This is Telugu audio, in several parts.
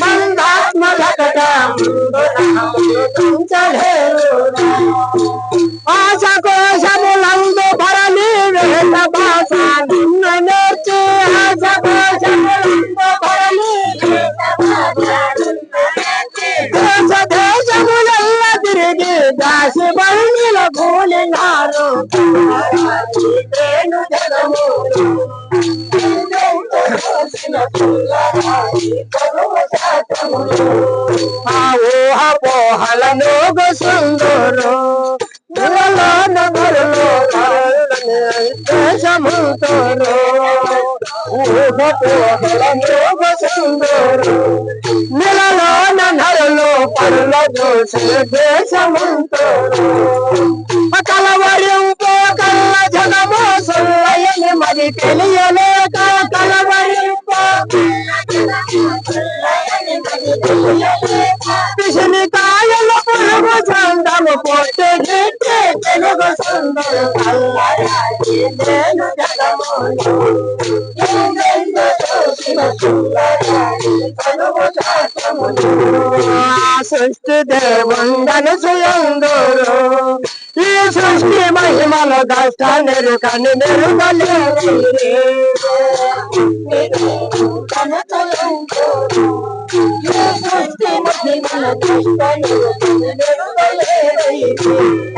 मंदात्म लगता तुम चले आशा को ऐसा बोलाऊ दो भरने रहता भाषा नन्हे चे आशा को ऐसा बोलाऊ दो भरने देश देश मुल्ला दिर्गे दास बरने लगोले नारो तेनु जगमो జగములు ఆ ఊహ పోహలను సుందరు నెలలో నగరులో దేశముతరు ఊహ పోహలను సుందరు నెలలో నగరులో పరుల దోష దేశముతరు కలవరింపు కల్ల జనము సొల్లయని మరి తెలియ సృష్టి దేవుండను సుయందురు ఈ సృష్టి మహిమలు దష్ట సృష్టి నెరుకలేరు అదాటిగా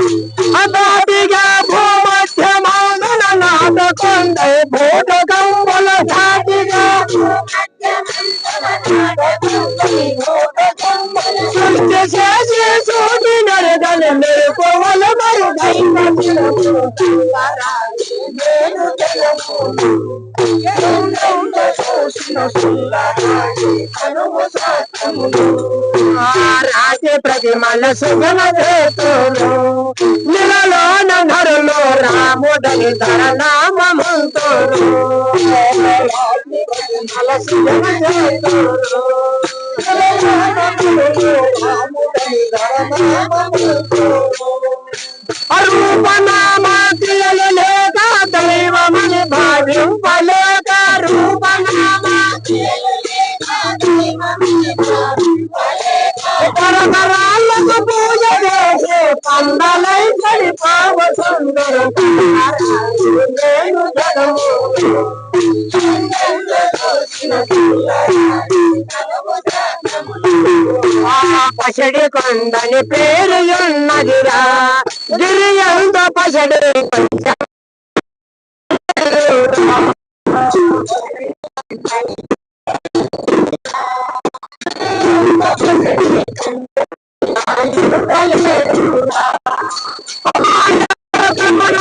రాసే ప్రతి మల్ల సుగమ చేతులు నిలలో నరులు రాముడని ధర నామముతోరు మల్ల సుగమ చేతులు రూపనామ క్రియలు లేక దైవమని భావింపలేక రూపనామ పూజ చేసి పందలై పడిపావ సుందర నేను జగము పసడి కొండని పేరు ఉన్నదిరా గిరియంత పసడి పంచ మాల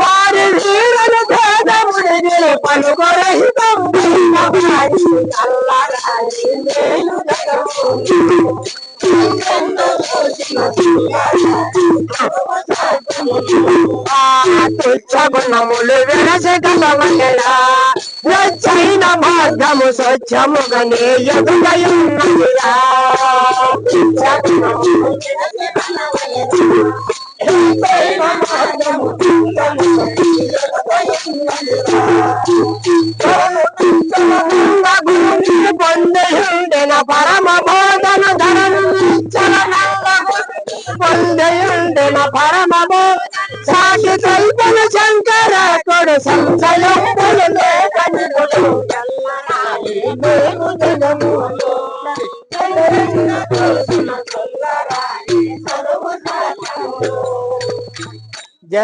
వారి వీరులు భేదముడిని పలుకొరహితం అల్లరాజి నేను జగము ఆ తుచ్చ గుణములు వెరసి గలవనెలా స్వచ్ఛైన మార్గము స్వచ్ఛముగనే ఎదుగయున్నదిరా తుచ్చ గుణములు వెరసి గలవనెలా స్వచ్ఛైన మార్గము సాటి కల్పన శంకర కొడు సంశయములు